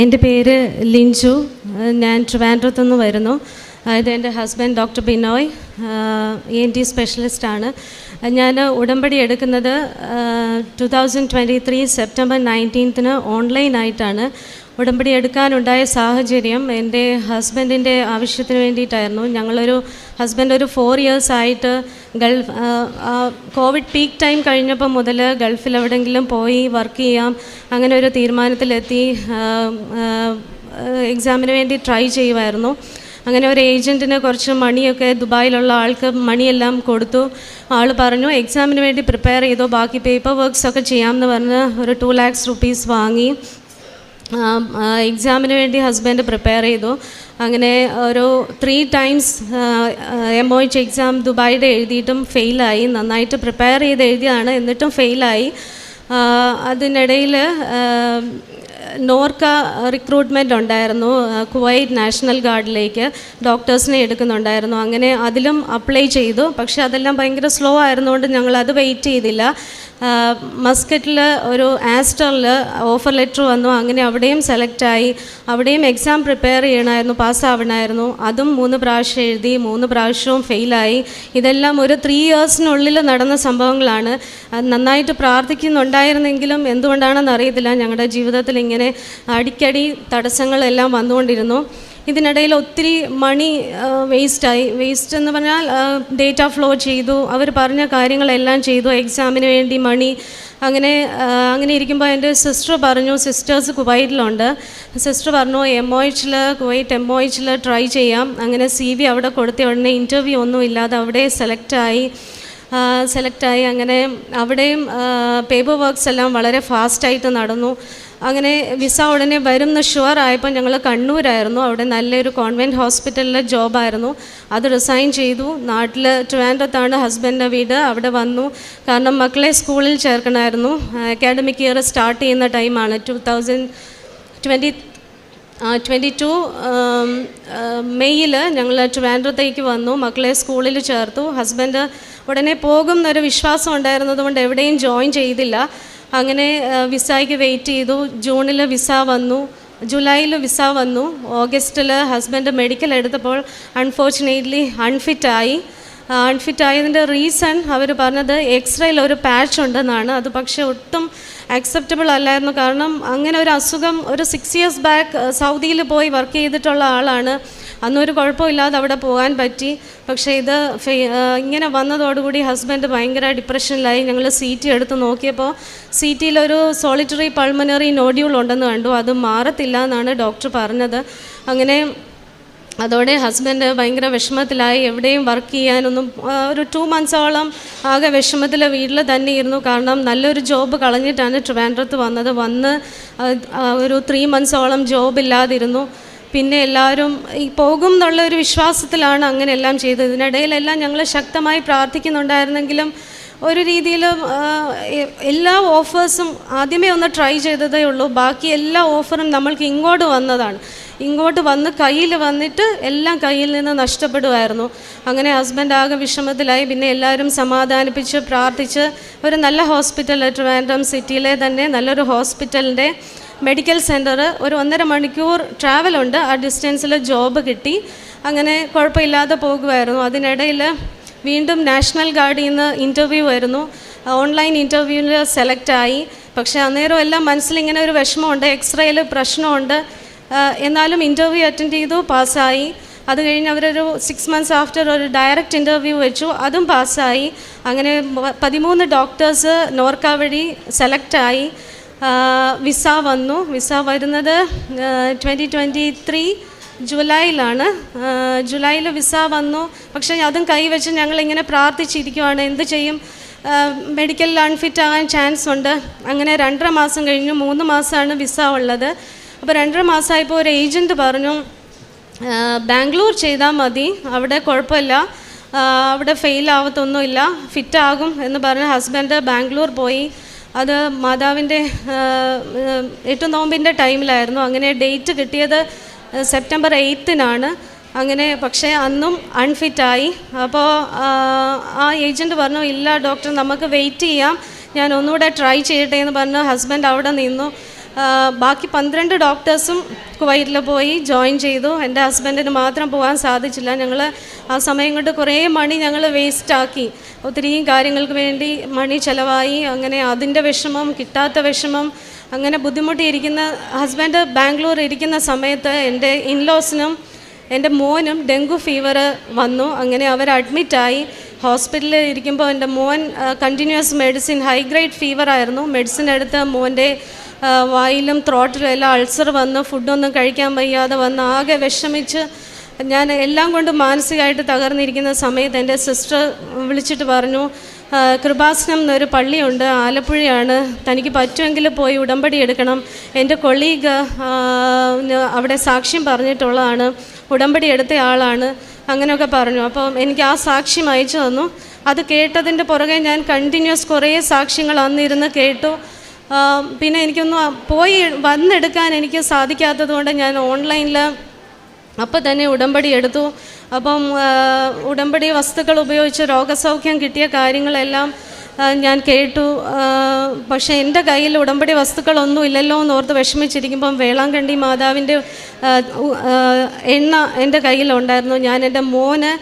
എന്റെ പേര് ലിഞ്ചു ഞാൻ ട്രിവാൻഡ്രത്ത് നിന്ന് വരുന്നു. അതായത് എന്റെ husband doctor Binoy N T സ്പെഷ്യലിസ്റ്റാണ് ഞാൻ ഉടമ്പടി എടുക്കുന്നത് two thousand twenty three September നയന്റീൻത്തിന് ഓൺലൈനായിട്ടാണ്. ഉടമ്പടി എടുക്കാനുണ്ടായ സാഹചര്യം എന്റെ ഹസ്ബൻഡിന്റെ ആവശ്യത്തിന് വേണ്ടിയിട്ടായിരുന്നു. ഞങ്ങളൊരു ഹസ്ബൻഡ് ഒരു ഫോർ ഇയേഴ്സ് ആയിട്ട് ഗൾഫ് കോവിഡ് പീക്ക് ടൈം കഴിഞ്ഞപ്പോൾ മുതൽ ഗൾഫിൽ എവിടെയെങ്കിലും പോയി വർക്ക് ചെയ്യാം. അങ്ങനെ ഒരു തീരുമാനത്തിലെത്തി എക്സാമിന് വേണ്ടി ട്രൈ ചെയ്യുമായിരുന്നു. അങ്ങനെ ഒരു ഏജന്റിന് കുറച്ച് മണിയൊക്കെ ദുബായിലുള്ള ആൾക്ക് മണിയെല്ലാം കൊടുത്തു. ആൾ പറഞ്ഞു എക്സാമിന് വേണ്ടി പ്രിപ്പയർ ചെയ്തോ ബാക്കി പേപ്പർ വർക്ക്സ് ഒക്കെ ചെയ്യാമെന്ന് പറഞ്ഞ് ഒരു ടു ലാക്സ് റുപ്പീസ് വാങ്ങി. എക്സാമിന് വേണ്ടി ഹസ്ബൻഡ് പ്രിപ്പയർ ചെയ്തു. അങ്ങനെ ഒരു three times M O H exam ദുബായിയുടെ എഴുതിയിട്ടും ഫെയിലായി നന്നായിട്ട് പ്രിപ്പയർ ചെയ്ത് എഴുതിയതാണ് എന്നിട്ടും ഫെയിലായി അതിനിടയിൽ നോർക്ക റിക്രൂട്ട്മെന്റ് ഉണ്ടായിരുന്നു കുവൈറ്റ് നാഷണൽ ഗാർഡിലേക്ക് ഡോക്ടേഴ്സിനെ എടുക്കുന്നുണ്ടായിരുന്നു. അങ്ങനെ അതിലും അപ്ലൈ ചെയ്തു. പക്ഷേ അതെല്ലാം ഭയങ്കര സ്ലോ ആയിരുന്നുകൊണ്ട് ഞങ്ങൾ അത് വെയിറ്റ് ചെയ്തില്ല. മസ്കറ്റിൽ ഒരു ആസ്റ്ററിൽ ഓഫർ ലെറ്റർ വന്നു. അങ്ങനെ അവിടെയും സെലക്റ്റായി അവിടെയും എക്സാം പ്രിപ്പയർ ചെയ്യണമായിരുന്നു പാസ്സാവണമായിരുന്നു അതും മൂന്ന് പ്രാവശ്യം എഴുതി മൂന്ന് പ്രാവശ്യവും ഫെയിലായി ഇതെല്ലാം ഒരു ത്രീ ഇയേഴ്സിനുള്ളിൽ നടന്ന സംഭവങ്ങളാണ്. നന്നായിട്ട് പ്രാർത്ഥിക്കുന്നുണ്ടായിരുന്നെങ്കിലും എന്തുകൊണ്ടാണെന്ന് അറിയത്തില്ല. ഞങ്ങളുടെ ജീവിതത്തിൽ ഇങ്ങനെ അടിക്കടി തടസ്സങ്ങളെല്ലാം വന്നുകൊണ്ടിരുന്നു. ഇതിനിടയിൽ ഒത്തിരി മണി വേസ്റ്റായി വേസ്റ്റ് എന്ന് പറഞ്ഞാൽ ഡേറ്റ ഫ്ലോ ചെയ്തു. അവർ പറഞ്ഞ കാര്യങ്ങളെല്ലാം ചെയ്തു. എക്സാമിന് വേണ്ടി മണി അങ്ങനെ അങ്ങനെ ഇരിക്കുമ്പോൾ എന്റെ സിസ്റ്റർ പറഞ്ഞു സിസ്റ്റേഴ്സ് കുവൈറ്റിലുണ്ട് സിസ്റ്റർ പറഞ്ഞു എം ഒ എച്ചിൽ കുവൈറ്റ് എം ഒ എച്ചിൽ ട്രൈ ചെയ്യാം. അങ്ങനെ സി വി അവിടെ കൊടുത്ത. ഉടനെ ഇന്റർവ്യൂ ഒന്നും ഇല്ലാതെ അവിടെ സെലക്റ്റായി സെലക്റ്റായി അങ്ങനെ അവിടെയും പേപ്പർ വർക്ക്സ് എല്ലാം വളരെ ഫാസ്റ്റായിട്ട് നടന്നു. അങ്ങനെ വിസ ഉടനെ വരും എന്ന് ഷുവർ ആയപ്പോൾ ഞങ്ങൾ കണ്ണൂരായിരുന്നു. അവിടെ നല്ലൊരു കോൺവെന്റ് ഹോസ്പിറ്റലിലെ ജോബായിരുന്നു അത് റിസൈൻ ചെയ്തു. നാട്ടിൽ ട്രിവാൻഡ്രത്താണ് ഹസ്ബൻഡിന്റെ വീട്. അവിടെ വന്നു. കാരണം മക്കളെ സ്കൂളിൽ ചേർക്കണമായിരുന്നു അക്കാഡമിക് ഇയർ സ്റ്റാർട്ട് ചെയ്യുന്ന ടൈമാണ് two thousand twenty twenty two മെയ്യിൽ ഞങ്ങൾ ട്രിവാൻഡ്രത്തേക്ക് വന്നു. മക്കളെ സ്കൂളിൽ ചേർത്തു. ഹസ്ബൻഡ് ഉടനെ പോകും എന്നൊരു വിശ്വാസം ഉണ്ടായിരുന്നതുകൊണ്ട് എവിടെയും ജോയിൻ ചെയ്തില്ല. അങ്ങനെ വിസയ്ക്ക് വെയിറ്റ് ചെയ്തു. ജൂണിൽ വിസ വന്നു. ജൂലൈയിൽ വിസ വന്നു. ഓഗസ്റ്റിൽ ഹസ്ബൻഡ് മെഡിക്കൽ എടുത്തപ്പോൾ അൺഫോർച്ചുനേറ്റ്ലി അൺഫിറ്റായി അൺഫിറ്റ് ആയതിന്റെ റീസൺ അവർ പറഞ്ഞത് എക്സ്റേയിൽ ഒരു പാച്ച് ഉണ്ടെന്നാണ്. അത് പക്ഷേ ഒട്ടും അക്സെപ്റ്റബിൾ അല്ലായിരുന്നു. കാരണം അങ്ങനെ ഒരു അസുഖം ഒരു സിക്സ് ഇയേഴ്സ് ബാക്ക് സൗദിയിൽ പോയി വർക്ക് ചെയ്തിട്ടുള്ള ആളാണ്. അന്നൊരു കുഴപ്പമില്ലാതെ അവിടെ പോകാൻ പറ്റി. പക്ഷേ ഇത് ഇങ്ങനെ വന്നതോടുകൂടി ഹസ്ബൻഡ് ഭയങ്കര ഡിപ്രഷനിലായി. ഞങ്ങൾ സി ടി എടുത്ത് നോക്കിയപ്പോൾ സി ടിയിലൊരു സോളിറ്ററി പൾമനറി നോഡ്യൂൾ ഉണ്ടെന്ന് കണ്ടു. അത് മാറത്തില്ല എന്നാണ് ഡോക്ടർ പറഞ്ഞത്. അങ്ങനെ അതോടെ ഹസ്ബൻഡ് ഭയങ്കര വിഷമത്തിലായി. എവിടെയും വർക്ക് ചെയ്യാനൊന്നും ഒരു ടു മന്ത്സോളം ആകെ വിഷമത്തിൽ വീട്ടിൽ തന്നെ ഇരുന്നു. കാരണം നല്ലൊരു ജോബ് കളഞ്ഞിട്ടാണ് ട്രിവാൻഡ്രത്ത് വന്നത്. വന്ന് ഒരു ത്രീ മന്ത്സോളം ജോബ് ഇല്ലാതിരുന്നു. പിന്നെ എല്ലാവരും ഈ പോകും എന്നുള്ള ഒരു വിശ്വാസത്തിലാണ് അങ്ങനെ എല്ലാം ചെയ്തത്. ഇതിനിടയിലെല്ലാം ഞങ്ങൾ ശക്തമായി പ്രാർത്ഥിക്കുന്നുണ്ടായിരുന്നെങ്കിലും ഒരു രീതിയിൽ എല്ലാ ഓഫേഴ്സും ആദ്യമേ ഒന്ന് ട്രൈ ചെയ്തതേ ഉള്ളൂ. ബാക്കി എല്ലാ ഓഫറും നമ്മൾക്ക് ഇങ്ങോട്ട് വന്നതാണ്. ഇങ്ങോട്ട് വന്ന് കയ്യിൽ വന്നിട്ട് എല്ലാം കയ്യിൽ നിന്ന് നഷ്ടപ്പെടുമായിരുന്നു അങ്ങനെ ഹസ്ബൻഡ് ആകെ വിഷമത്തിലായി. പിന്നെ എല്ലാവരും സമാധാനിപ്പിച്ച് പ്രാർത്ഥിച്ച് ഒരു നല്ല ഹോസ്പിറ്റൽ ട്രിവാൻഡ്രം സിറ്റിയിലെ തന്നെ നല്ലൊരു ഹോസ്പിറ്റലിന്റെ മെഡിക്കൽ സെന്റർ ഒരു ഒന്നര മണിക്കൂർ ട്രാവലുണ്ട് ആ ഡിസ്റ്റൻസിൽ ജോബ് കിട്ടി. അങ്ങനെ കുഴപ്പമില്ലാതെ പോകുമായിരുന്നു. അതിനിടയിൽ വീണ്ടും നാഷണൽ ഗാർഡിൽ നിന്ന് ഇന്റർവ്യൂ ആയിരുന്നു ഓൺലൈൻ ഇന്റർവ്യൂവിൽ സെലക്റ്റായി പക്ഷേ അന്നേരം എല്ലാം മനസ്സിൽ ഇങ്ങനെ ഒരു വിഷമമുണ്ട്. എക്സ്റേയിൽ പ്രശ്നമുണ്ട്. എന്നാലും ഇന്റർവ്യൂ അറ്റൻഡ് ചെയ്തു പാസ്സായി അത് കഴിഞ്ഞ് അവരൊരു സിക്സ് മന്ത്സ് ആഫ്റ്റർ ഒരു ഡയറക്റ്റ് ഇന്റർവ്യൂ വെച്ചു. അതും പാസ്സായി അങ്ങനെ പതിമൂന്ന് ഡോക്ടേഴ്സ് നോർക്ക വഴി സെലക്റ്റായി വിസ വന്നു. വിസ വരുന്നത് ട്വന്റി ട്വന്റി ത്രീ ജൂലൈയിലാണ്. ജൂലൈയിൽ വിസ വന്നു. പക്ഷേ അതും കൈവച്ച് ഞങ്ങളിങ്ങനെ പ്രാർത്ഥിച്ചിരിക്കുവാണ്. എന്ത് ചെയ്യും? മെഡിക്കലിൽ അൺഫിറ്റ് ആകാൻ ചാൻസ് ഉണ്ട്. അങ്ങനെ രണ്ടര മാസം കഴിഞ്ഞു. മൂന്ന് മാസമാണ് വിസ ഉള്ളത്. അപ്പോൾ രണ്ടര മാസമായപ്പോൾ ഒരു ഏജന്റ് പറഞ്ഞു ബാംഗ്ലൂർ ചെയ്താൽ മതി. അവിടെ കുഴപ്പമില്ല. അവിടെ ഫെയിൽ ആവത്തൊന്നുമില്ല. ഫിറ്റാകും എന്ന് പറഞ്ഞ് ഹസ്ബൻഡ് ബാംഗ്ലൂർ പോയി. അത് മാതാവിന്റെ എട്ട് നോമ്പിന്റെ ടൈമിലായിരുന്നു. അങ്ങനെ ഡേറ്റ് കിട്ടിയത് സെപ്റ്റംബർ എയ്ത്തിനാണ്. അങ്ങനെ പക്ഷേ അന്നും അൺഫിറ്റായി അപ്പോൾ ആ ഏജന്റ് പറഞ്ഞു ഇല്ല ഡോക്ടർ നമുക്ക് വെയിറ്റ് ചെയ്യാം. ഞാൻ ഒന്നുകൂടെ ട്രൈ ചെയ്യട്ടെ എന്ന് പറഞ്ഞ്. ഹസ്ബൻഡ് അവിടെ നിന്നു. ബാക്കി പന്ത്രണ്ട് ഡോക്ടേഴ്സും കുവൈറ്റിൽ പോയി ജോയിൻ ചെയ്തു. എന്റെ ഹസ്ബൻഡിന് മാത്രം പോകാൻ സാധിച്ചില്ല. ഞങ്ങൾ ആ സമയം കൊണ്ട് കുറേ മണി ഞങ്ങൾ വേസ്റ്റാക്കി. ഒത്തിരിയും കാര്യങ്ങൾക്ക് വേണ്ടി മണി ചിലവായി. അങ്ങനെ അതിന്റെ വിഷമം കിട്ടാത്ത വിഷമം അങ്ങനെ ബുദ്ധിമുട്ടിയിരിക്കുന്ന ഹസ്ബൻഡ് ബാംഗ്ലൂർ ഇരിക്കുന്ന സമയത്ത് എന്റെ ഇൻലോസിനും എന്റെ മോനും ഡെങ്കു ഫീവർ വന്നു. അങ്ങനെ അവർ അഡ്മിറ്റായി ഹോസ്പിറ്റലിൽ ഇരിക്കുമ്പോൾ എന്റെ മോൻ continuous medicine high grade fever ആയിരുന്നു. മെഡിസിൻ എടുത്ത് മോന്റെ വായിലും ത്രോട്ടിലും എല്ലാം അൾസർ വന്ന് ഫുഡൊന്നും കഴിക്കാൻ വയ്യാതെ വന്ന് ആകെ വിഷമിച്ച് ഞാൻ എല്ലാം കൊണ്ടും മാനസികമായിട്ട് തകർന്നിരിക്കുന്ന സമയത്ത് എന്റെ സിസ്റ്റർ വിളിച്ചിട്ട് പറഞ്ഞു കൃപാസനം എന്നൊരു പള്ളിയുണ്ട് ആലപ്പുഴയാണ് തനിക്ക് പറ്റുമെങ്കിൽ പോയി ഉടമ്പടി എടുക്കണം. എന്റെ കൊളീഗ് അവിടെ സാക്ഷ്യം പറഞ്ഞിട്ടുള്ളതാണ് ഉടമ്പടി എടുത്ത ആളാണ് അങ്ങനെയൊക്കെ പറഞ്ഞു. അപ്പം എനിക്ക് ആ സാക്ഷ്യം അയച്ചു തന്നു. അത് കേട്ടതിന്റെ പുറകെ ഞാൻ കണ്ടിന്യൂസ് കുറേ സാക്ഷ്യങ്ങൾ അന്നിരുന്ന് കേട്ടു. പിന്നെ എനിക്കൊന്നും പോയി വന്നെടുക്കാൻ എനിക്ക് സാധിക്കാത്തത് കൊണ്ട് ഞാൻ ഓൺലൈനിൽ അപ്പോൾ തന്നെ ഉടമ്പടി എടുത്തു. അപ്പം ഉടമ്പടി വസ്തുക്കൾ ഉപയോഗിച്ച് രോഗസൗഖ്യം കിട്ടിയ കാര്യങ്ങളെല്ലാം ഞാൻ കേട്ടു. പക്ഷേ എന്റെ കയ്യിൽ ഉടമ്പടി വസ്തുക്കളൊന്നും ഇല്ലല്ലോ എന്ന് ഓർത്ത് വിഷമിച്ചിരിക്കുമ്പം വേളാങ്കണ്ണി മാതാവിന്റെ എണ്ണ എന്റെ കയ്യിലുണ്ടായിരുന്നു. ഞാൻ എന്റെ മോന്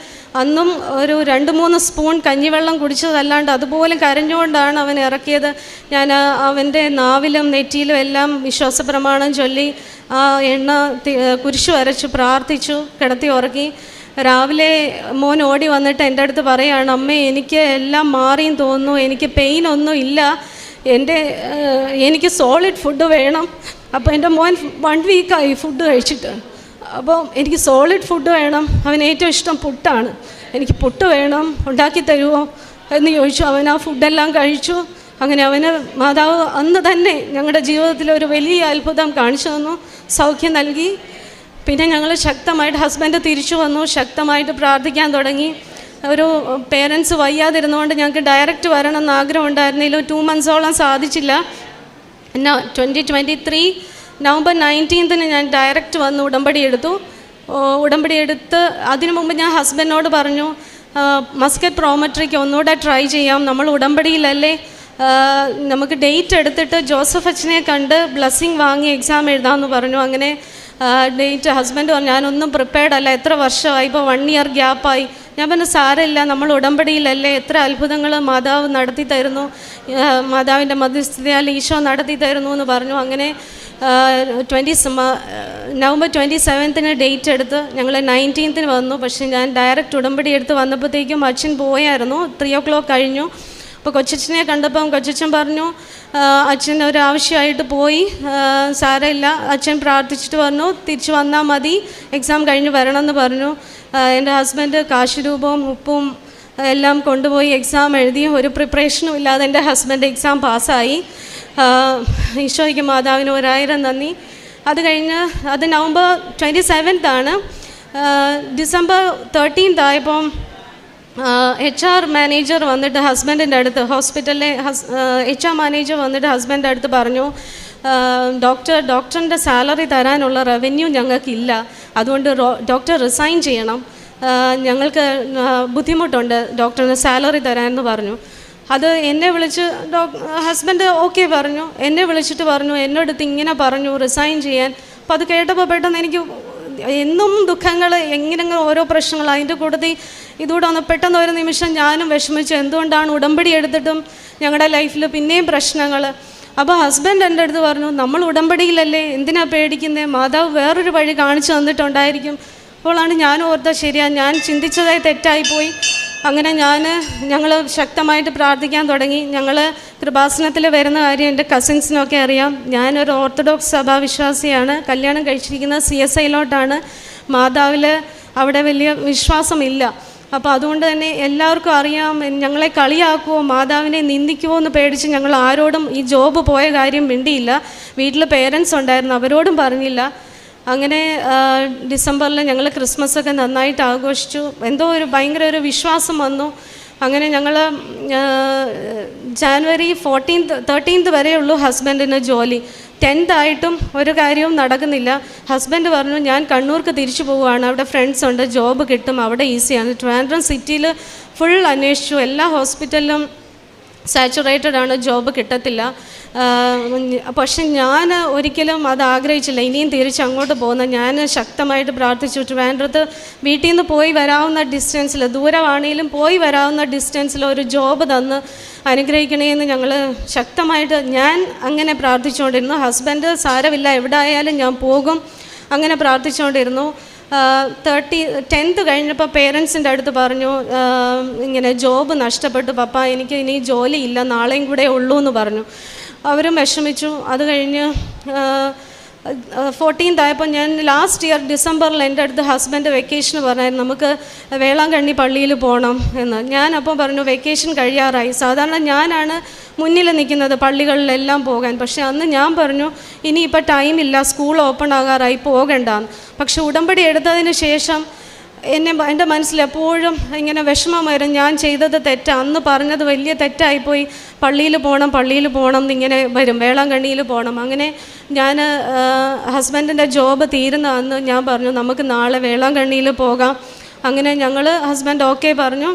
അന്നും ഒരു രണ്ട് മൂന്ന് സ്പൂൺ കഞ്ഞിവെള്ളം കുടിച്ചതല്ലാണ്ട് അതുപോലെ കരഞ്ഞുകൊണ്ടാണ് അവൻ ഇറക്കിയത്. ഞാൻ അവന്റെ നാവിലും നെറ്റിയിലും എല്ലാം വിശ്വാസ പ്രമാണം ചൊല്ലി ആ എണ്ണ കുരിശു വരച്ചു പ്രാർത്ഥിച്ചു കിടത്തി ഉറക്കി. രാവിലെ മോൻ ഓടി വന്നിട്ട് എന്റെ അടുത്ത് പറയുകയാണ് അമ്മേ എനിക്ക് എല്ലാം മാറിയും തോന്നുന്നു എനിക്ക് പെയിൻ ഒന്നും ഇല്ല. എന്റെ എനിക്ക് സോളിഡ് ഫുഡ് വേണം. അപ്പോൾ എന്റെ മോൻ വൺ വീക്കായി ഫുഡ് കഴിച്ചിട്ട്. അപ്പോൾ എനിക്ക് സോളിഡ് ഫുഡ് വേണം. അവന് ഏറ്റവും ഇഷ്ടം പുട്ടാണ്. എനിക്ക് പുട്ട് വേണം. ഉണ്ടാക്കി തരുമോ എന്ന് ചോദിച്ചു. അവൻ ആ ഫുഡെല്ലാം കഴിച്ചു. അങ്ങനെ അവന് മാതാവ് അന്ന് തന്നെ ഞങ്ങളുടെ ജീവിതത്തിൽ ഒരു വലിയ അത്ഭുതം കാണിച്ചു തന്നു. സൗഖ്യം നൽകി. പിന്നെ ഞങ്ങൾ ശക്തമായിട്ട് ഹസ്ബൻഡ് തിരിച്ചു വന്നു ശക്തമായിട്ട് പ്രാർത്ഥിക്കാൻ തുടങ്ങി. ഒരു പേരൻസ് വയ്യാതിരുന്നുകൊണ്ട് ഞങ്ങൾക്ക് ഡയറക്റ്റ് വരണം എന്ന് ആഗ്രഹം ഉണ്ടായിരുന്നെങ്കിലും ടു മന്ത്സോളം സാധിച്ചില്ല. ട്വന്റി ട്വന്റി ത്രീ നവംബർ നയന്റീൻത്തിന് ഞാൻ ഡയറക്റ്റ് വന്ന് ഉടമ്പടി എടുത്തു. ഉടമ്പടി എടുത്ത് അതിനു മുമ്പ് ഞാൻ ഹസ്ബൻഡിനോട് പറഞ്ഞു മസ്കറ്റ് പ്രോമട്രിക്ക് ഒന്നുകൂടെ ട്രൈ ചെയ്യാം. നമ്മൾ ഉടമ്പടിയിലല്ലേ നമുക്ക് ഡേറ്റ് എടുത്തിട്ട് ജോസഫ് അച്ഛനെ കണ്ട് ബ്ലസ്സിങ് വാങ്ങി എക്സാം എഴുതാമെന്ന് പറഞ്ഞു. അങ്ങനെ ഡേറ്റ് ഹസ്ബൻഡ് പറഞ്ഞു ഞാനൊന്നും പ്രിപ്പയർഡ് അല്ല. എത്ര വർഷമായി? ഇപ്പോൾ വൺ ഇയർ ഗ്യാപ്പായി ഞാൻ പറഞ്ഞു സാരമില്ല. നമ്മൾ ഉടമ്പടിയിലല്ലേ എത്ര അത്ഭുതങ്ങൾ മാതാവ് നടത്തി തരുന്നു. മാതാവിന്റെ മധ്യസ്ഥതയാൽ ഈശോ നടത്തി തരുന്നു എന്ന് പറഞ്ഞു. അങ്ങനെ ട്വന്റി നവംബർ ട്വന്റി സെവൻത്തിന് ഡേറ്റ് എടുത്ത് ഞങ്ങൾ നയന്റീൻത്തിന് വന്നു. പക്ഷേ ഞാൻ ഡയറക്റ്റ് ഉടമ്പടി എടുത്ത് വന്നപ്പോഴത്തേക്കും അച്ഛൻ പോയായിരുന്നു. ത്രീ ഓ ക്ലോക്ക് കഴിഞ്ഞു. അപ്പോൾ കൊച്ചച്ഛനെ കണ്ടപ്പം കൊച്ചച്ഛൻ പറഞ്ഞു അച്ഛൻ ഒരാവശ്യമായിട്ട് പോയി. സാരമില്ല. അച്ഛൻ പ്രാർത്ഥിച്ചിട്ട് പറഞ്ഞു തിരിച്ചു വന്നാൽ മതി. എക്സാം കഴിഞ്ഞ് വരണമെന്ന് പറഞ്ഞു. എന്റെ ഹസ്ബൻഡ് കാശ് രൂപവും ഉപ്പും എല്ലാം കൊണ്ടുപോയി എക്സാം എഴുതി. ഒരു പ്രിപ്പറേഷനും ഇല്ലാതെ എന്റെ ഹസ്ബൻഡ് എക്സാം പാസ്സായി. ഈശോയ്ക്ക് മാതാവിന് ഒരായിരം നന്ദി. അത് കഴിഞ്ഞ് അത് നവംബർ ട്വന്റി സെവൻത്താണ് ഡിസംബർ തേർട്ടീൻത്ത് ആയപ്പം എച്ച് ആർ മാനേജർ വന്നിട്ട് ഹസ്ബൻഡിന്റെ അടുത്ത് ഹോസ്പിറ്റലിലെ ഹസ് എച്ച് ആർ മാനേജർ വന്നിട്ട് ഹസ്ബൻഡിന്റെ അടുത്ത് പറഞ്ഞു ഡോക്ടർ ഡോക്ടറിന്റെ സാലറി തരാനുള്ള റവന്യൂ ഞങ്ങൾക്കില്ല. അതുകൊണ്ട് ഡോക്ടർ റിസൈൻ ചെയ്യണം. ഞങ്ങൾക്ക് ബുദ്ധിമുട്ടുണ്ട് ഡോക്ടറിന് സാലറി തരാമെന്ന് പറഞ്ഞു. അത് എന്നെ വിളിച്ച് ഡോക് ഹസ്ബൻഡ് ഓക്കെ പറഞ്ഞു. എന്നെ വിളിച്ചിട്ട് പറഞ്ഞു എന്നോടത്ത് ഇങ്ങനെ പറഞ്ഞു റിസൈൻ ചെയ്യാൻ. അപ്പോൾ അത് കേട്ടപ്പോൾ പെട്ടെന്ന് എനിക്ക് എന്നും ദുഃഖങ്ങൾ എങ്ങനെ ഓരോ പ്രശ്നങ്ങൾ അതിന്റെ കൂട്ടത്തിൽ ഇതുകൂടെ ഒന്ന് പെട്ടെന്ന് ഒരു നിമിഷം ഞാനും വിഷമിച്ചു. എന്തുകൊണ്ടാണ് ഉടമ്പടി എടുത്തിട്ടും ഞങ്ങളുടെ ലൈഫിൽ പിന്നെയും പ്രശ്നങ്ങൾ അപ്പോൾ ഹസ്ബൻഡ് എന്റെ അടുത്ത് പറഞ്ഞു നമ്മൾ ഉടമ്പടിയിലല്ലേ? എന്തിനാ പേടിക്കുന്നത് മാതാവ് വേറൊരു വഴി കാണിച്ചു തന്നിട്ടുണ്ടായിരിക്കും. അപ്പോഴാണ് ഞാൻ ഓർത്ത ശരിയാ ഞാൻ ചിന്തിച്ചതായി തെറ്റായിപ്പോയി. അങ്ങനെ ഞാൻ ഞങ്ങൾ ശക്തമായിട്ട് പ്രാർത്ഥിക്കാൻ തുടങ്ങി. ഞങ്ങൾ കൃപാസനത്തിൽ വരുന്ന കാര്യം എന്റെ കസിൻസിനൊക്കെ അറിയാം. ഞാനൊരു ഓർത്തഡോക്സ് സഭാവിശ്വാസിയാണ്. കല്യാണം കഴിച്ചിരിക്കുന്നത് സി എസ് ഐയിലോട്ടാണ്. മാതാവിൽ അവിടെ വലിയ വിശ്വാസമില്ല. അപ്പോൾ അതുകൊണ്ട് തന്നെ എല്ലാവർക്കും അറിയാം ഞങ്ങളെ കളിയാക്കുമോ മാതാവിനെ നിന്ദിക്കുമോ എന്ന് പേടിച്ച് ഞങ്ങൾ ആരോടും ഈ ജോബ് പോയ കാര്യം മിണ്ടിയില്ല. വീട്ടിൽ പേരൻസ് ഉണ്ടായിരുന്നു അവരോടും പറഞ്ഞില്ല. അങ്ങനെ ഡിസംബറിൽ ഞങ്ങൾ ക്രിസ്മസ് ഒക്കെ നന്നായിട്ട് ആഘോഷിച്ചു. എന്തോ ഒരു ഭയങ്കര ഒരു വിശ്വാസം വന്നു. അങ്ങനെ ഞങ്ങൾ ജാനുവരി ഫോർട്ടീൻത്ത് തേർട്ടീൻത്ത് വരെയുള്ളൂ ഹസ്ബൻഡിന് ജോലി. ടെൻത്ത് ആയിട്ടും ഒരു കാര്യവും നടക്കുന്നില്ല. ഹസ്ബൻഡ് പറഞ്ഞു ഞാൻ കണ്ണൂർക്ക് തിരിച്ചു പോവുകയാണ്. അവിടെ ഫ്രണ്ട്സ് ഉണ്ട്. ജോബ് കിട്ടും. അവിടെ ഈസിയാണ്. ട്രിവാൻഡ്രം സിറ്റിയിൽ ഫുൾ അന്വേഷിച്ചു. എല്ലാ ഹോസ്പിറ്റലിലും സാച്ചുറേറ്റഡ് ആണ് ജോബ് കിട്ടത്തില്ല. പക്ഷെ ഞാൻ ഒരിക്കലും അത് ആഗ്രഹിച്ചില്ല. ഇനിയും തിരിച്ച് അങ്ങോട്ട് പോകുന്ന ഞാൻ ശക്തമായിട്ട് പ്രാർത്ഥിച്ചു. ട്രിവാൻഡ്രത്ത് വീട്ടിൽ നിന്ന് പോയി വരാവുന്ന ഡിസ്റ്റൻസിൽ ദൂരമാണെങ്കിലും പോയി വരാവുന്ന ഡിസ്റ്റൻസിൽ ഒരു ജോബ് തന്ന് അനുഗ്രഹിക്കണേന്ന് ഞങ്ങൾ ശക്തമായിട്ട് ഞാൻ അങ്ങനെ പ്രാർത്ഥിച്ചുകൊണ്ടിരുന്നു. ഹസ്ബൻഡ് സാരമില്ല എവിടെ ആയാലും ഞാൻ പോകും. അങ്ങനെ പ്രാർത്ഥിച്ചുകൊണ്ടിരുന്നു. തേർട്ടി ടെൻത്ത് കഴിഞ്ഞപ്പോൾ പേരൻസിന്റെ അടുത്ത് പറഞ്ഞു ഇങ്ങനെ ജോബ് നഷ്ടപ്പെട്ടു പപ്പ എനിക്ക് ഇനി ജോലിയില്ല നാളെയും കൂടെ ഉള്ളൂ എന്ന് പറഞ്ഞു. അവരും വിഷമിച്ചു. അത് കഴിഞ്ഞ് ഫോർട്ടീൻത് ആയപ്പോൾ ഞാൻ ലാസ്റ്റ് ഇയർ ഡിസംബറിൽ എന്റെ അടുത്ത് ഹസ്ബൻഡ് വെക്കേഷന് പറഞ്ഞായിരുന്നു. നമുക്ക് വേളാങ്കണ്ണി പള്ളിയിൽ പോകണം എന്ന്. ഞാൻ അപ്പോൾ പറഞ്ഞു വെക്കേഷൻ കഴിയാറായി. സാധാരണ ഞാനാണ് മുന്നിൽ നിൽക്കുന്നത് പള്ളികളിലെല്ലാം പോകാൻ. പക്ഷേ അന്ന് ഞാൻ പറഞ്ഞു ഇനിയിപ്പോൾ ടൈമില്ല സ്കൂൾ ഓപ്പൺ ആകാറായി പോകണ്ടെന്ന് പക്ഷെ ഉടമ്പടി എടുത്തതിന് ശേഷം എന്നെ എന്റെ മനസ്സിൽ എപ്പോഴും ഇങ്ങനെ വിഷമമായിരുന്നു. ഞാൻ ചെയ്തത് തെറ്റാണ് അന്ന് പറഞ്ഞത് വലിയ തെറ്റായിപ്പോയി. പള്ളിയിൽ പോകണം പള്ളിയിൽ പോകണം എന്നിങ്ങനെ വരും. വേളാങ്കണ്ണിയിൽ പോകണം അങ്ങനെ ഞാൻ ഹസ്ബൻഡിന്റെ ജോബ് തീരുന്ന അന്ന് ഞാൻ പറഞ്ഞു നമുക്ക് നാളെ വേളാങ്കണ്ണിയിൽ പോകാം. അങ്ങനെ ഞങ്ങൾ ഹസ്ബൻഡ് ഓക്കെ പറഞ്ഞു.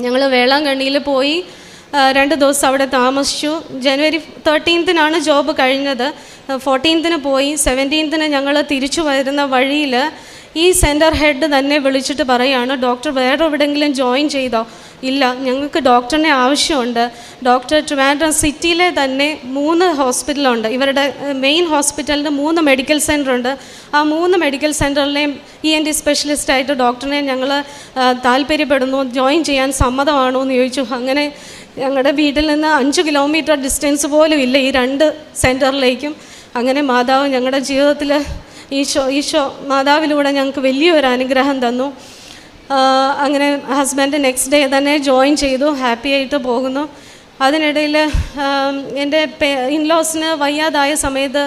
ഞങ്ങൾ വേളാങ്കണ്ണിയിൽ പോയി രണ്ട് ദിവസം അവിടെ താമസിച്ചു. ജനുവരി തേർട്ടീൻത്തിനാണ് ജോബ് കഴിഞ്ഞത്. ഫോർട്ടീൻത്തിന് പോയി. സെവന്റീൻത്തിന് ഞങ്ങൾ തിരിച്ചു വരുന്ന വഴിയിൽ ഈ സെന്റർ ഹെഡ് തന്നെ വിളിച്ചിട്ട് പറയുകയാണ് ഡോക്ടർ വേറെ എവിടെയെങ്കിലും ജോയിൻ ചെയ്തോ? ഇല്ല ഞങ്ങൾക്ക് ഡോക്ടറിനെ ആവശ്യമുണ്ട്. ഡോക്ടർ ട്രിവാൻഡ്രം സിറ്റിയിലെ തന്നെ മൂന്ന് ഹോസ്പിറ്റലുണ്ട്. ഇവരുടെ മെയിൻ ഹോസ്പിറ്റലിന് മൂന്ന് മെഡിക്കൽ സെന്റർ ഉണ്ട് ആ മൂന്ന് മെഡിക്കൽ സെന്ററിലെയും ഇ എൻ ടി സ്പെഷ്യലിസ്റ്റായിട്ട് ഡോക്ടറിനെ ഞങ്ങൾ താല്പര്യപ്പെടുന്നു. ജോയിൻ ചെയ്യാൻ സമ്മതമാണോ എന്ന് ചോദിച്ചു. അങ്ങനെ ഞങ്ങളുടെ വീട്ടിൽ നിന്ന് അഞ്ച് കിലോമീറ്റർ ഡിസ്റ്റൻസ് പോലും ഇല്ല ഈ രണ്ട് സെന്ററിലേക്കും അങ്ങനെ മാതാവ് ഞങ്ങളുടെ ജീവിതത്തിൽ ഈശോ ഈശോ മാതാവിലൂടെ ഞങ്ങൾക്ക് വലിയൊരു അനുഗ്രഹം തന്നു. അങ്ങനെ ഹസ്ബൻഡ് നെക്സ്റ്റ് ഡേ തന്നെ ജോയിൻ ചെയ്തു ഹാപ്പി ആയിട്ട് പോകുന്നു. അതിനിടയിൽ എന്റെ പേ ഇൻലോസിന് വയ്യാതായ സമയത്ത്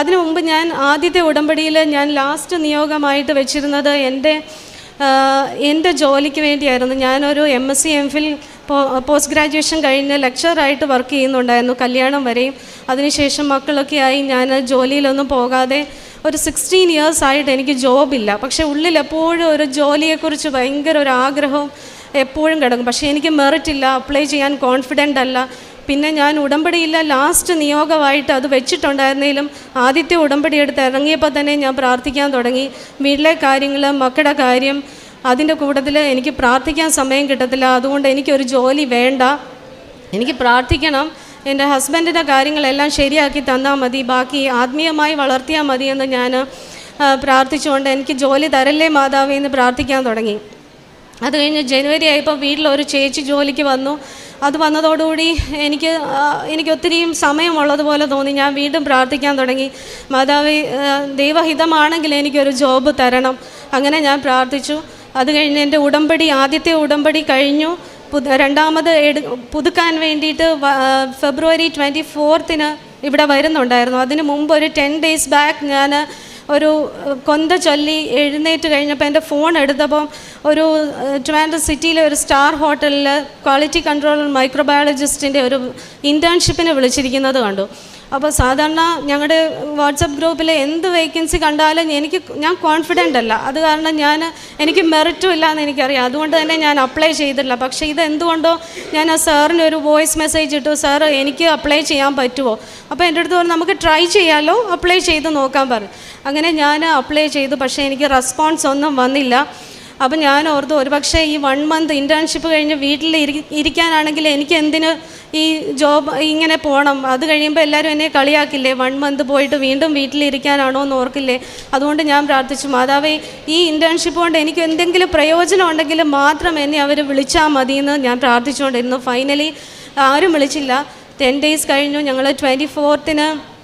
അതിനു മുമ്പ് ഞാൻ ആദ്യത്തെ ഉടമ്പടിയിൽ ഞാൻ ലാസ്റ്റ് നിയോഗമായിട്ട് വെച്ചിരുന്നത് എന്റെ എന്റെ ജോലിക്ക് വേണ്ടിയായിരുന്നു. ഞാനൊരു M S C M Phil post graduation കഴിഞ്ഞ് ലെക്ചറായിട്ട് വർക്ക് ചെയ്യുന്നുണ്ടായിരുന്നു കല്യാണം വരെയും. അതിനുശേഷം മക്കളൊക്കെ ആയി ഞാൻ ജോലിയിലൊന്നും പോകാതെ ഒരു സിക്സ്റ്റീൻ ഇയേഴ്സ് ആയിട്ട് എനിക്ക് ജോബില്ല പക്ഷേ ഉള്ളിൽ എപ്പോഴും ഒരു ജോലിയെക്കുറിച്ച് ഭയങ്കര ഒരു ആഗ്രഹവും എപ്പോഴും കിടക്കും. പക്ഷേ എനിക്ക് മെറിറ്റ് ഇല്ല അപ്ലൈ ചെയ്യാൻ കോൺഫിഡന്റ് അല്ല. പിന്നെ ഞാൻ ഉടമ്പടിയില്ല ലാസ്റ്റ് നിയോഗമായിട്ട് അത് വെച്ചിട്ടുണ്ടായിരുന്നെങ്കിലും ആദ്യത്തെ ഉടമ്പടി എടുത്ത് ഇറങ്ങിയപ്പോൾ തന്നെ ഞാൻ പ്രാർത്ഥിക്കാൻ തുടങ്ങി. വീട്ടിലെ കാര്യങ്ങൾ മക്കളുടെ കാര്യം അതിന്റെ കൂട്ടത്തിൽ എനിക്ക് പ്രാർത്ഥിക്കാൻ സമയം കിട്ടത്തില്ല. അതുകൊണ്ട് എനിക്കൊരു ജോലി വേണ്ട. എനിക്ക് പ്രാർത്ഥിക്കണം. എന്റെ ഹസ്ബൻഡിന്റെ കാര്യങ്ങളെല്ലാം ശരിയാക്കി തന്നാൽ മതി. ബാക്കി ആത്മീയമായി വളർത്തിയാൽ മതി എന്ന് ഞാൻ പ്രാർത്ഥിച്ചുകൊണ്ട് എനിക്ക് ജോലി തരല്ലേ മാതാവേ എന്ന് പ്രാർത്ഥിക്കാൻ തുടങ്ങി. അത് കഴിഞ്ഞ് ജനുവരി ആയപ്പോൾ വീട്ടിലൊരു ചേച്ചി ജോലിക്ക് വന്നു. അത് വന്നതോടുകൂടി എനിക്ക് എനിക്ക് ഒത്തിരിയും സമയമുള്ളതുപോലെ തോന്നി. ഞാൻ വീണ്ടും പ്രാർത്ഥിക്കാൻ തുടങ്ങി. മാതാവ് ദൈവഹിതമാണെങ്കിൽ എനിക്കൊരു ജോബ് തരണം. അങ്ങനെ ഞാൻ പ്രാർത്ഥിച്ചു. അത് കഴിഞ്ഞ് എന്റെ ഉടമ്പടി ആദ്യത്തെ ഉടമ്പടി കഴിഞ്ഞു. പുതു രണ്ടാമത് എടു പുതുക്കാൻ വേണ്ടിയിട്ട് ഫെബ്രുവരി ട്വന്റി ഫോർത്തിന് ഇവിടെ വരുന്നുണ്ടായിരുന്നു. അതിന് മുമ്പ് ഒരു ടെൻ ഡേയ്സ് ബാക്ക് ഞാൻ ഒരു കൊന്ത ചൊല്ലി എഴുന്നേറ്റ് കഴിഞ്ഞപ്പോൾ എന്റെ ഫോൺ എടുത്തപ്പം ഒരു ട്രിവാൻഡ്രം സിറ്റിയിലെ ഒരു സ്റ്റാർ ഹോട്ടലിൽ ക്വാളിറ്റി കൺട്രോൾ മൈക്രോബയോളജിസ്റ്റിന്റെ ഒരു ഇന്റേൺഷിപ്പിന് വിളിച്ചിരിക്കുന്നത് കണ്ടു. അപ്പോൾ സാധാരണ ഞങ്ങളുടെ വാട്സപ്പ് ഗ്രൂപ്പിൽ എന്ത് വേക്കൻസി കണ്ടാലും എനിക്ക് ഞാൻ കോൺഫിഡന്റ് അല്ല. അത് കാരണം ഞാൻ എനിക്ക് മെറിറ്റും ഇല്ല എന്ന് എനിക്കറിയാം. അതുകൊണ്ട് തന്നെ ഞാൻ അപ്ലൈ ചെയ്തിട്ടില്ല. പക്ഷേ ഇത് എന്തുകൊണ്ടോ ഞാൻ ആ സാറിന് ഒരു വോയിസ് മെസ്സേജ് ഇട്ടു. സാർ എനിക്ക് അപ്ലൈ ചെയ്യാൻ പറ്റുമോ അപ്പോൾ എന്റെ അടുത്ത് പറഞ്ഞു നമുക്ക് ട്രൈ ചെയ്യാമല്ലോ അപ്ലൈ ചെയ്ത് നോക്കാൻ പറഞ്ഞു അങ്ങനെ ഞാൻ അപ്ലൈ ചെയ്തു. പക്ഷേ എനിക്ക് റെസ്പോൺസ് ഒന്നും വന്നില്ല. അപ്പം ഞാൻ ഓർത്തു ഒരു പക്ഷേ ഈ വൺ മന്ത് ഇന്റേൺഷിപ്പ് കഴിഞ്ഞ് വീട്ടിൽ ഇരി ഇരിക്കാനാണെങ്കിൽ എനിക്ക് എന്തിന് ഈ ജോബ് ഇങ്ങനെ പോകണം അത് കഴിയുമ്പോൾ എല്ലാവരും എന്നെ കളിയാക്കില്ലേ? വൺ മന്ത് പോയിട്ട് വീണ്ടും വീട്ടിലിരിക്കാനാണോ എന്ന് ഓർക്കില്ലേ? അതുകൊണ്ട് ഞാൻ പ്രാർത്ഥിച്ചു മാതാവേ ഈ ഇന്റേൺഷിപ്പ് കൊണ്ട് എനിക്ക് എന്തെങ്കിലും പ്രയോജനം ഉണ്ടെങ്കിൽ മാത്രം എന്നെ അവർ വിളിച്ചാൽ മതിയെന്ന് ഞാൻ പ്രാർത്ഥിച്ചുകൊണ്ടിരുന്നു. ഫൈനലി ആരും വിളിച്ചില്ല. ടെൻ ഡേയ്സ് കഴിഞ്ഞു ഞങ്ങൾ ട്വന്റി ഫോർത്തിന്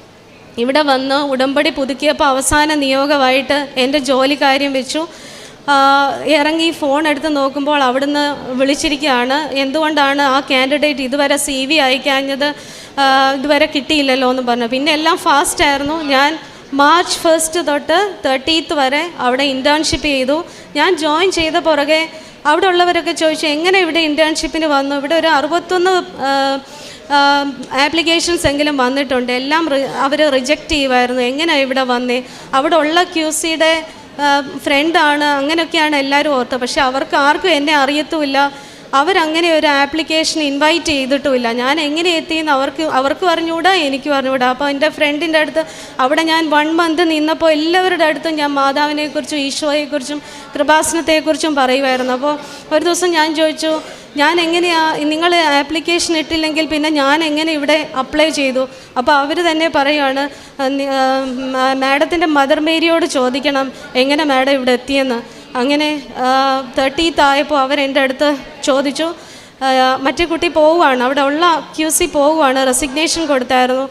ഇവിടെ വന്ന് ഉടമ്പടി പുതുക്കിയപ്പോൾ അവസാന നിയോഗമായിട്ട് എന്റെ ജോലി കാര്യം വെച്ചു. ഇറങ്ങി ഫോൺ എടുത്ത് നോക്കുമ്പോൾ അവിടുന്ന് വിളിച്ചിരിക്കുകയാണ്. എന്തുകൊണ്ടാണ് ആ കാൻഡിഡേറ്റ് ഇതുവരെ സി വി അയക്കാഞ്ഞത്? ഇതുവരെ കിട്ടിയില്ലല്ലോ എന്ന് പറഞ്ഞു. പിന്നെ എല്ലാം ഫാസ്റ്റ് ആയിരുന്നു. ഞാൻ മാർച്ച് ഫസ്റ്റ് തൊട്ട് തേർട്ടീത്ത് വരെ അവിടെ ഇന്റേൺഷിപ്പ് ചെയ്തു. ഞാൻ ജോയിൻ ചെയ്ത പുറകെ അവിടെ ഉള്ളവരൊക്കെ ചോദിച്ചു എങ്ങനെ ഇവിടെ ഇന്റേൺഷിപ്പിന് വന്നു? ഇവിടെ ഒരു അറുപത്തൊന്ന് ആപ്ലിക്കേഷൻസ് എങ്കിലും വന്നിട്ടുണ്ട്. എല്ലാം അവർ റിജക്റ്റ് ചെയ്യുമായിരുന്നു എങ്ങനെയാണ് ഇവിടെ വന്നേ? അവിടെ ഉള്ള ക്യു സിയുടെ ഫ്രണ്ടാണ് അങ്ങനെയൊക്കെയാണ് എല്ലാവരും ഓർത്തത്. പക്ഷെ അവർക്ക് ആർക്കും എന്നെ അറിയത്തുമില്ല. അവരങ്ങനെ ഒരു ആപ്ലിക്കേഷൻ ഇൻവൈറ്റ് ചെയ്തിട്ടുമില്ല. ഞാൻ എങ്ങനെ എത്തിയെന്ന് അവർക്ക് അവർക്ക് പറഞ്ഞുകൂടാ എനിക്ക് പറഞ്ഞുകൂടാ അപ്പോൾ എന്റെ ഫ്രണ്ടിന്റെ അടുത്ത് അവിടെ ഞാൻ വൺ മന്ത് നിന്നപ്പോൾ എല്ലാവരുടെ അടുത്തും ഞാൻ മാതാവിനെക്കുറിച്ചും ഈശോയെക്കുറിച്ചും കൃപാസനത്തെക്കുറിച്ചും പറയുമായിരുന്നു. അപ്പോൾ ഒരു ദിവസം ഞാൻ ചോദിച്ചു ഞാൻ എങ്ങനെയാണ് നിങ്ങൾ ആപ്ലിക്കേഷൻ ഇട്ടില്ലെങ്കിൽ പിന്നെ ഞാൻ എങ്ങനെ ഇവിടെ അപ്ലൈ ചെയ്തു? അപ്പോൾ അവർ തന്നെ പറയുകയാണ് മാഡത്തിന്റെ മദർ മേരിയോട് ചോദിക്കണം എങ്ങനെ മാഡം ഇവിടെ എത്തിയെന്ന്? അങ്ങനെ തേർട്ടീത്ത് ആയപ്പോൾ അവർ എന്റെ അടുത്ത് ചോദിച്ചു മറ്റേ കുട്ടി പോവുകയാണ് അവിടെ ഉള്ള ക്യു സി പോവുകയാണ് റെസിഗ്നേഷൻ കൊടുത്തായിരുന്നു.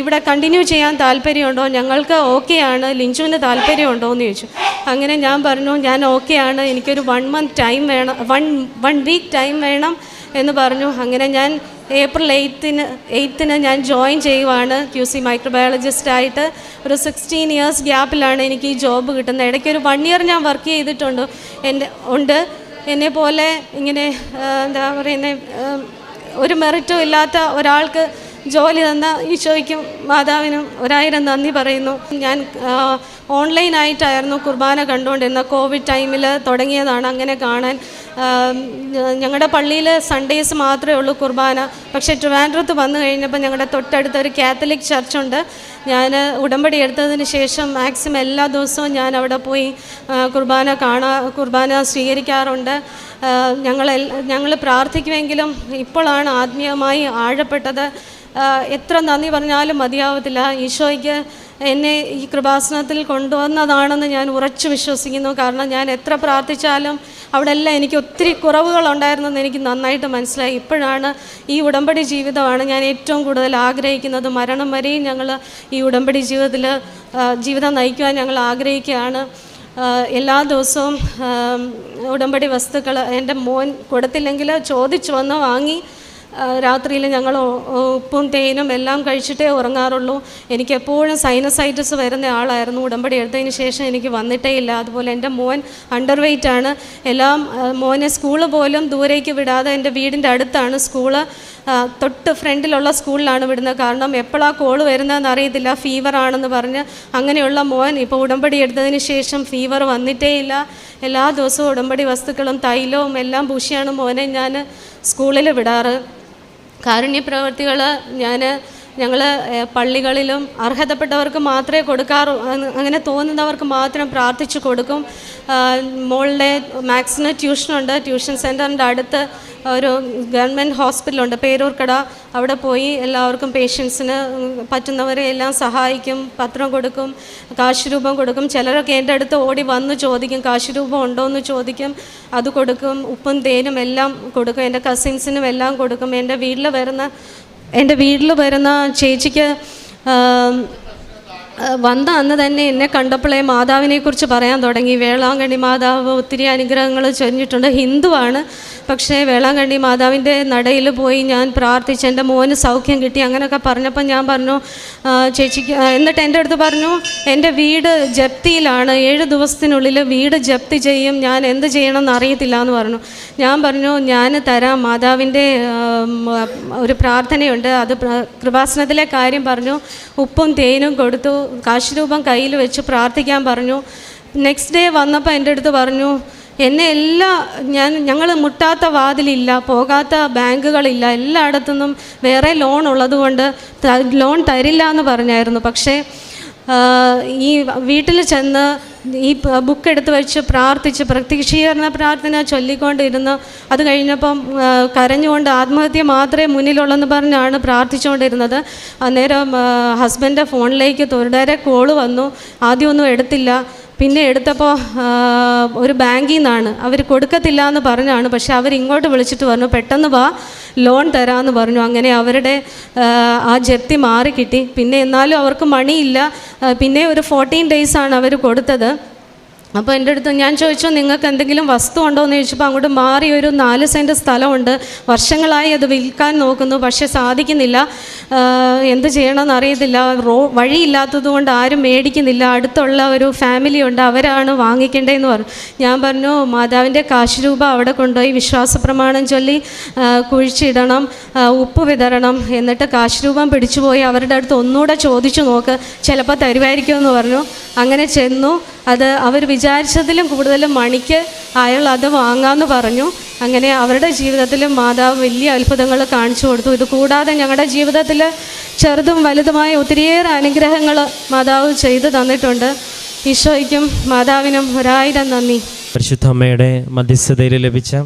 ഇവിടെ കണ്ടിന്യൂ ചെയ്യാൻ താല്പര്യമുണ്ടോ? ഞങ്ങൾക്ക് ഓക്കെ ആണ് ലിഞ്ചുവിന് താല്പര്യമുണ്ടോ എന്ന് ചോദിച്ചു. അങ്ങനെ ഞാൻ പറഞ്ഞു ഞാൻ ഓക്കെ ആണ് എനിക്കൊരു വൺ മന്ത് ടൈം വേണം വൺ വൺ വീക്ക് ടൈം വേണം എന്ന് പറഞ്ഞു. അങ്ങനെ ഞാൻ ഏപ്രിൽ എയ്ത്തിന് എയ്ത്തിന് ഞാൻ ജോയിൻ ചെയ്യുവാണ് ക്യു സി മൈക്രോബയോളജിസ്റ്റായിട്ട് ഒരു സിക്സ്റ്റീൻ ഇയേഴ്സ് ഗ്യാപ്പിലാണ് എനിക്ക് ഈ ജോബ് കിട്ടുന്നത്. ഇടയ്ക്ക് ഒരു വൺ ഇയർ ഞാൻ വർക്ക് ചെയ്തിട്ടുണ്ട്. എന്റെ ഉണ്ട്. എന്നെ പോലെ ഇങ്ങനെ എന്താ പറയുന്നത് ഒരു മെറിറ്റും ഇല്ലാത്ത ഒരാൾക്ക് ജോലി തന്ന ഈശോയ്ക്കും മാതാവിനും ഒരായിരം നന്ദി പറയുന്നു. ഞാൻ ഓൺലൈനായിട്ടായിരുന്നു കുർബാന കണ്ടുകൊണ്ടിരുന്ന കോവിഡ് ടൈമിൽ തുടങ്ങിയതാണ് അങ്ങനെ കാണാൻ. ഞങ്ങളുടെ പള്ളിയിൽ സൺഡേസ് മാത്രമേ ഉള്ളൂ കുർബാന. പക്ഷേ ട്രിവാൻഡ്രത്ത് വന്നു കഴിഞ്ഞപ്പോൾ ഞങ്ങളുടെ തൊട്ടടുത്ത് ഒരു കാത്തലിക് ചർച്ചുണ്ട്. ഞാൻ ഉടമ്പടി എടുത്തതിന് ശേഷം മാക്സിമം എല്ലാ ദിവസവും ഞാൻ അവിടെ പോയി കുർബാന കാണാ കുർബാന സ്വീകരിക്കാറുണ്ട്. ഞങ്ങൾ ഞങ്ങൾ പ്രാർത്ഥിക്കുമെങ്കിലും ഇപ്പോഴാണ് ആത്മീയമായി ആഴപ്പെട്ടത്. എത്ര നന്ദി പറഞ്ഞാലും മതിയാവത്തില്ല. ഈശോയ്ക്ക് എന്നെ ഈ കൃപാസനത്തിൽ കൊണ്ടുവന്നതാണെന്ന് ഞാൻ ഉറച്ചു വിശ്വസിക്കുന്നു. കാരണം ഞാൻ എത്ര പ്രാർത്ഥിച്ചാലും അവിടെ എല്ലാം എനിക്ക് ഒത്തിരി കുറവുകളുണ്ടായിരുന്നെന്ന് എനിക്ക് നന്നായിട്ട് മനസ്സിലായി. ഇപ്പോഴാണ് ഈ ഉടമ്പടി ജീവിതമാണ് ഞാൻ ഏറ്റവും കൂടുതൽ ആഗ്രഹിക്കുന്നത്. മരണം വരെയും ഞങ്ങൾ ഈ ഉടമ്പടി ജീവിതത്തിൽ ജീവിതം നയിക്കുവാൻ ഞങ്ങൾ ആഗ്രഹിക്കുകയാണ്. എല്ലാ ദിവസവും ഉടമ്പടി വസ്തുക്കൾ എന്റെ മോൻ കൊടുത്തില്ലെങ്കിൽ ചോദിച്ചു വന്ന് വാങ്ങി രാത്രിയിൽ ഞങ്ങൾ ഉപ്പും തേനും എല്ലാം കഴിച്ചിട്ടേ ഉറങ്ങാറുള്ളൂ. എനിക്ക് എപ്പോഴും സൈനസൈറ്റിസ് വരുന്ന ആളായിരുന്നു. ഉടമ്പടി എടുത്തതിന് ശേഷം എനിക്ക് വന്നിട്ടേ ഇല്ല. അതുപോലെ എന്റെ മോൻ അണ്ടർ വെയ്റ്റ് ആണ്. എല്ലാം മോനെ സ്കൂൾ പോലും ദൂരേക്ക് വിടാതെ എന്റെ വീടിന്റെ അടുത്താണ് സ്കൂൾ തൊട്ട് ഫ്രണ്ടിലുള്ള സ്കൂളിലാണ് വിടുന്നത്. കാരണം എപ്പോഴാണ് കോൾ വരുന്നതെന്ന് അറിയത്തില്ല. ഫീവർ ആണെന്ന് പറഞ്ഞ് അങ്ങനെയുള്ള മോൻ ഇപ്പോൾ ഉടമ്പടി എടുത്തതിന് ശേഷം ഫീവർ വന്നിട്ടേ ഇല്ല. എല്ലാ ദിവസവും ഉടമ്പടി വസ്തുക്കളും തൈലവും എല്ലാം പൂശിയാണ് മോനെ ഞാൻ സ്കൂളിൽ വിടാറ്. കാരുണ്യ പ്രവർത്തികൾ ഞാൻ ഞങ്ങൾ പള്ളികളിലും അർഹതപ്പെട്ടവർക്ക് മാത്രമേ കൊടുക്കാറു അങ്ങനെ തോന്നുന്നവർക്ക് മാത്രം പ്രാർത്ഥിച്ചു കൊടുക്കും. മോളുടെ മാത്സിന് ട്യൂഷനുണ്ട്. ട്യൂഷൻ സെന്ററിന്റെ അടുത്ത് ഒരു ഗവൺമെന്റ് ഹോസ്പിറ്റലുണ്ട് പേരൂർക്കട. അവിടെ പോയി എല്ലാവർക്കും പേഷ്യൻസിന് പറ്റുന്നവരെ എല്ലാം സഹായിക്കും പത്രം കൊടുക്കും കാശ് രൂപം കൊടുക്കും. ചിലരൊക്കെ എന്റെ അടുത്ത് ഓടി വന്ന് ചോദിക്കും കാശ് രൂപം ഉണ്ടോ എന്ന് ചോദിക്കും അത് കൊടുക്കും ഉപ്പും തേനും എല്ലാം കൊടുക്കും എന്റെ കസിൻസിനും എല്ലാം കൊടുക്കും എന്റെ വീട്ടിൽ വരുന്ന എന്റെ വീട്ടിൽ വരുന്ന ചേച്ചിക്ക് വന്ന അന്ന് തന്നെ എന്നെ കണ്ടപ്പോഴേ മാതാവിനെക്കുറിച്ച് പറയാൻ തുടങ്ങി. വേളാങ്കണ്ണി മാതാവ് ഒത്തിരി അനുഗ്രഹങ്ങൾ ചൊരിഞ്ഞിട്ടുണ്ട്. ഹിന്ദുവാണ്. പക്ഷേ വേളാങ്കണ്ണി മാതാവിന്റെ നടയിൽ പോയി ഞാൻ പ്രാർത്ഥിച്ച് എന്റെ മോന് സൗഖ്യം കിട്ടി. അങ്ങനെയൊക്കെ പറഞ്ഞപ്പോൾ ഞാൻ പറഞ്ഞു ചേച്ചി ചേച്ചിക്ക് എന്നിട്ട് എന്റെ അടുത്ത് പറഞ്ഞു എന്റെ വീട് ജപ്തിയിലാണ്. ഏഴ് ദിവസത്തിനുള്ളിൽ വീട് ജപ്തി ചെയ്യും. ഞാൻ എന്ത് ചെയ്യണമെന്ന് അറിയത്തില്ല എന്ന് പറഞ്ഞു. ഞാൻ പറഞ്ഞു ഞാൻ തരാം. മാതാവിന്റെ ഒരു പ്രാർത്ഥനയുണ്ട്. അത് കൃപാസനത്തിലെ കാര്യം പറഞ്ഞു. ഉപ്പും തേനും കൊടുത്തു. കാശ് രൂപം കയ്യിൽ വെച്ച് പ്രാർത്ഥിക്കാൻ പറഞ്ഞു. നെക്സ്റ്റ് ഡേ വന്നപ്പോൾ എന്റെ അടുത്ത് പറഞ്ഞു എന്നെ എല്ലാ ഞാൻ ഞങ്ങൾ മുട്ടാത്ത വാതിലില്ല പോകാത്ത ബാങ്കുകളില്ല എല്ലായിടത്തുനിന്നും വേറെ ലോൺ ഉള്ളതുകൊണ്ട് കൊണ്ട് ലോൺ തരില്ല എന്ന് പറഞ്ഞായിരുന്നു. പക്ഷേ ഈ വീട്ടിൽ ചെന്ന് ഈ ബുക്ക് എടുത്ത് വെച്ച് പ്രാർത്ഥിച്ച് പ്രത്യക്ഷീകരണ പ്രാർത്ഥന ചൊല്ലിക്കൊണ്ടിരുന്നു. അത് കഴിഞ്ഞപ്പം കരഞ്ഞുകൊണ്ട് ആത്മഹത്യ മാത്രമേ മുന്നിലുള്ളെന്ന് പറഞ്ഞാണ് പ്രാർത്ഥിച്ചുകൊണ്ടിരുന്നത്. അന്നേരം ഹസ്ബൻഡ് ഫോണിലേക്ക് തൊഴിലേറെ കോൾ വന്നു. ആദ്യമൊന്നും എടുത്തില്ല. പിന്നെ എടുത്തപ്പോൾ ഒരു ബാങ്കിൽ നിന്നാണ്. അവർ കൊടുക്കത്തില്ല എന്ന് പറഞ്ഞാണ്. പക്ഷേ അവർ ഇങ്ങോട്ട് വിളിച്ചിട്ട് പറഞ്ഞു പെട്ടെന്ന് വാ ലോൺ തരാമെന്ന് പറഞ്ഞു. അങ്ങനെ അവരുടെ ആ ജപ്തി മാറി കിട്ടി പിന്നെ എന്നാലും അവർക്ക് മണിയില്ല. പിന്നെ ഒരു ഫോർട്ടീൻ ഡേയ്സാണ് അവർ കൊടുത്തത്. അപ്പോൾ എന്റെ അടുത്ത് ഞാൻ ചോദിച്ചു നിങ്ങൾക്ക് എന്തെങ്കിലും വസ്തു ഉണ്ടോ? എന്ന് ചോദിച്ചപ്പോൾ അങ്ങോട്ട് മാറി ഒരു നാല് സെന്റ് സ്ഥലമുണ്ട്. വർഷങ്ങളായി അത് വിൽക്കാൻ നോക്കുന്നു പക്ഷേ സാധിക്കുന്നില്ല. എന്ത് ചെയ്യണമെന്ന് അറിയത്തില്ല. റോ വഴിയില്ലാത്തത് കൊണ്ട് ആരും മേടിക്കുന്നില്ല. അടുത്തുള്ള ഒരു ഫാമിലി ഉണ്ട് അവരാണ് വാങ്ങിക്കേണ്ടതെന്ന് പറഞ്ഞു. ഞാൻ പറഞ്ഞു മാതാവിന്റെ കാശ് രൂപ അവിടെ കൊണ്ടുപോയി വിശ്വാസ പ്രമാണം ചൊല്ലി കുഴിച്ചിടണം ഉപ്പ് വിതരണം. എന്നിട്ട് കാശ് രൂപം പിടിച്ചുപോയി. അവരുടെ അടുത്ത് ഒന്നുകൂടെ ചോദിച്ചു നോക്ക് ചിലപ്പോൾ തരുമായിരിക്കുമെന്ന് പറഞ്ഞു. അങ്ങനെ ചെന്നു. അത് അവർ വിചാരിച്ചതിലും കൂടുതൽ മണിക്ക് അയാൾ അത് വാങ്ങാമെന്ന് പറഞ്ഞു. അങ്ങനെ അവരുടെ ജീവിതത്തിൽ മാതാവ് വലിയ അത്ഭുതങ്ങൾ കാണിച്ചു കൊടുത്തു. ഇത് കൂടാതെ ഞങ്ങളുടെ ജീവിതത്തിൽ ചെറുതും വലുതുമായ ഒത്തിരിയേറെ അനുഗ്രഹങ്ങൾ മാതാവ് ചെയ്തു തന്നിട്ടുണ്ട്. ഈശോയ്ക്കും മാതാവിനും ഒരായിരം നന്ദി. പരിശുദ്ധ അമ്മയുടെ മധ്യസ്ഥതയിൽ ലഭിച്ച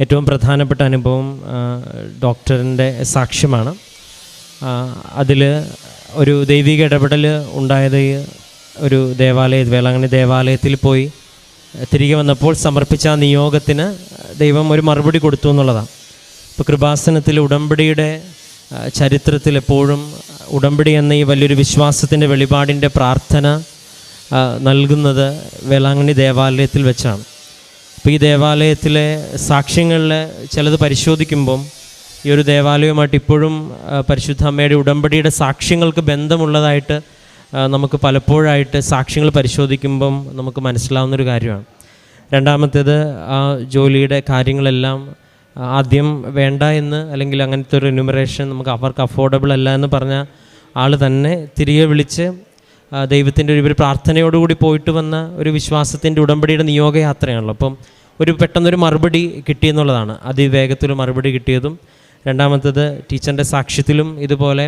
ഏറ്റവും പ്രധാനപ്പെട്ട അനുഭവം ഡോക്ടറിന്റെ സാക്ഷ്യമാണ്. അതിൽ ഒരു ദൈവിക ഇടപെടൽ ഉണ്ടായത് ഒരു ദേവാലയ വേളാങ്കണ്ണി ദേവാലയത്തിൽ പോയി തിരികെ വന്നപ്പോൾ സമർപ്പിച്ച ആ നിയോഗത്തിന് ദൈവം ഒരു മറുപടി കൊടുത്തു എന്നുള്ളതാണ്. ഇപ്പോൾ കൃപാസനത്തിൽ ഉടമ്പടിയുടെ ചരിത്രത്തിൽ എപ്പോഴും ഉടമ്പടി എന്ന ഈ വലിയൊരു വിശ്വാസത്തിന്റെ വെളിപാടിന്റെ പ്രാർത്ഥന നൽകുന്നത് വേളാങ്കണ്ണി ദേവാലയത്തിൽ വെച്ചാണ്. അപ്പോൾ ഈ ദേവാലയത്തിലെ സാക്ഷ്യങ്ങളിൽ ചിലത് പരിശോധിക്കുമ്പം ഈ ഒരു ദേവാലയവുമായിട്ട് ഇപ്പോഴും പരിശുദ്ധ അമ്മയുടെ ഉടമ്പടിയുടെ സാക്ഷ്യങ്ങൾക്ക് ബന്ധമുള്ളതായിട്ട് നമുക്ക് പലപ്പോഴായിട്ട് സാക്ഷ്യങ്ങൾ പരിശോധിക്കുമ്പം നമുക്ക് മനസ്സിലാവുന്നൊരു കാര്യമാണ്. രണ്ടാമത്തേത് ആ ജോലിയുടെ കാര്യങ്ങളെല്ലാം ആദ്യം വേണ്ട എന്ന് അല്ലെങ്കിൽ അങ്ങനത്തെ ഒരു എന്യൂമറേഷൻ നമുക്ക് അവർക്ക് അഫോർഡബിൾ അല്ല എന്ന് പറഞ്ഞ ആൾ തന്നെ തിരികെ വിളിച്ച് ദൈവത്തിന്റെ ഒരു പ്രാർത്ഥനയോടുകൂടി പോയിട്ട് വന്ന ഒരു വിശ്വാസത്തിന്റെ ഉടമ്പടിയുടെ നിയോഗയാത്രയാണല്ലോ. അപ്പം ഒരു പെട്ടെന്നൊരു മറുപടി കിട്ടിയെന്നുള്ളതാണ് അതിവേഗത്തിൽ മറുപടി കിട്ടിയതും. രണ്ടാമത്തേത് ടീച്ചറിന്റെ സാക്ഷ്യത്തിലും ഇതുപോലെ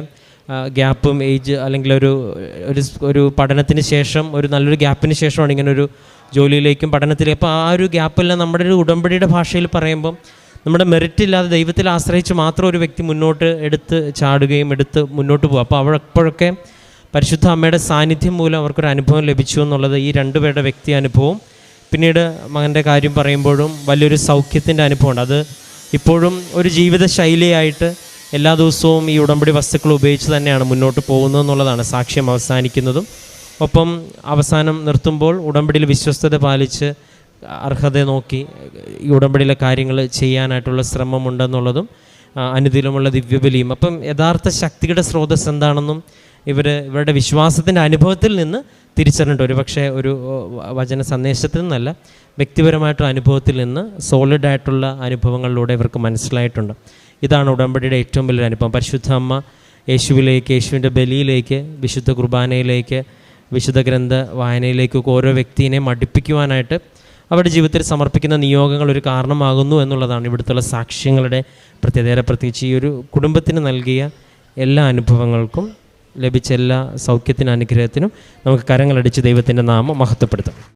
ഗ്യാപ്പും ഏജ് അല്ലെങ്കിൽ ഒരു ഒരു ഒരു പഠനത്തിന് ശേഷം ഒരു നല്ലൊരു ഗ്യാപ്പിന് ശേഷമാണ് ഇങ്ങനെ ഒരു ജോലിയിലേക്കും പഠനത്തിലേക്കും അപ്പോൾ ആ ഒരു ഗ്യാപ്പെല്ലാം നമ്മുടെ ഒരു ഉടമ്പടിയുടെ ഭാഷയിൽ പറയുമ്പം നമ്മുടെ മെറിറ്റ് ഇല്ലാതെ ദൈവത്തിൽ ആശ്രയിച്ച് മാത്രം ഒരു വ്യക്തി മുന്നോട്ട് എടുത്ത് ചാടുകയും എടുത്ത് മുന്നോട്ട് പോകും അപ്പോൾ അവഴപ്പോഴൊക്കെ പരിശുദ്ധ അമ്മയുടെ സാന്നിധ്യം മൂലം അവർക്കൊരു അനുഭവം ലഭിച്ചു എന്നുള്ളത് ഈ രണ്ടു പേരുടെ വ്യക്തി അനുഭവം പിന്നീട് മകന്റെ കാര്യം പറയുമ്പോഴും വലിയൊരു സൗഖ്യത്തിന്റെ അനുഭവമുണ്ട്. അത് ഇപ്പോഴും ഒരു ജീവിത ശൈലിയായിട്ട് എല്ലാ ദിവസവും ഈ ഉടമ്പടി വസ്തുക്കൾ ഉപയോഗിച്ച് തന്നെയാണ് മുന്നോട്ട് പോകുന്നത് എന്നുള്ളതാണ് സാക്ഷ്യം അവസാനിക്കുന്നതും. ഒപ്പം അവസാനം നിർത്തുമ്പോൾ ഉടമ്പടിയിൽ വിശ്വസ്തത പാലിച്ച് അർഹത നോക്കി ഈ ഉടമ്പടിയിലെ കാര്യങ്ങൾ ചെയ്യാനായിട്ടുള്ള ശ്രമമുണ്ടെന്നുള്ളതും അനുദിനമുള്ള ദിവ്യബലിയും. അപ്പം യഥാർത്ഥ ശക്തിയുടെ സ്രോതസ് എന്താണെന്നും ഇവർ ഇവരുടെ വിശ്വാസത്തിന്റെ അനുഭവത്തിൽ നിന്ന് തിരിച്ചറിഞ്ഞിട്ട് ഒരു പക്ഷേ ഒരു വചന സന്ദേശത്തിൽ നിന്നല്ല വ്യക്തിപരമായിട്ടുള്ള അനുഭവത്തിൽ നിന്ന് സോളിഡായിട്ടുള്ള അനുഭവങ്ങളിലൂടെ ഇവർക്ക് മനസ്സിലായിട്ടുണ്ട്. ഇതാണ് ഉടമ്പടിയുടെ ഏറ്റവും വലിയ അനുഭവം. പരിശുദ്ധ അമ്മ യേശുവിലേക്ക് യേശുവിന്റെ ബലിയിലേക്ക് വിശുദ്ധ കുർബാനയിലേക്ക് വിശുദ്ധ ഗ്രന്ഥ വായനയിലേക്കൊക്കെ ഓരോ വ്യക്തിയെ മടിപ്പിക്കുവാനായിട്ട് അവരുടെ ജീവിതത്തിൽ സമർപ്പിക്കുന്ന നിയോഗങ്ങൾ ഒരു കാരണമാകുന്നു എന്നുള്ളതാണ് ഇവിടുത്തെ സാക്ഷ്യങ്ങളുടെ പ്രത്യേകത. പ്രത്യേകിച്ച് ഈ ഒരു കുടുംബത്തിന് നൽകിയ എല്ലാ അനുഭവങ്ങൾക്കും ലഭിച്ച എല്ലാ സൗഖ്യത്തിനും അനുഗ്രഹത്തിനും നമുക്ക് കരങ്ങളടിച്ച് ദൈവത്തിന്റെ നാമം മഹത്വപ്പെടുത്താം.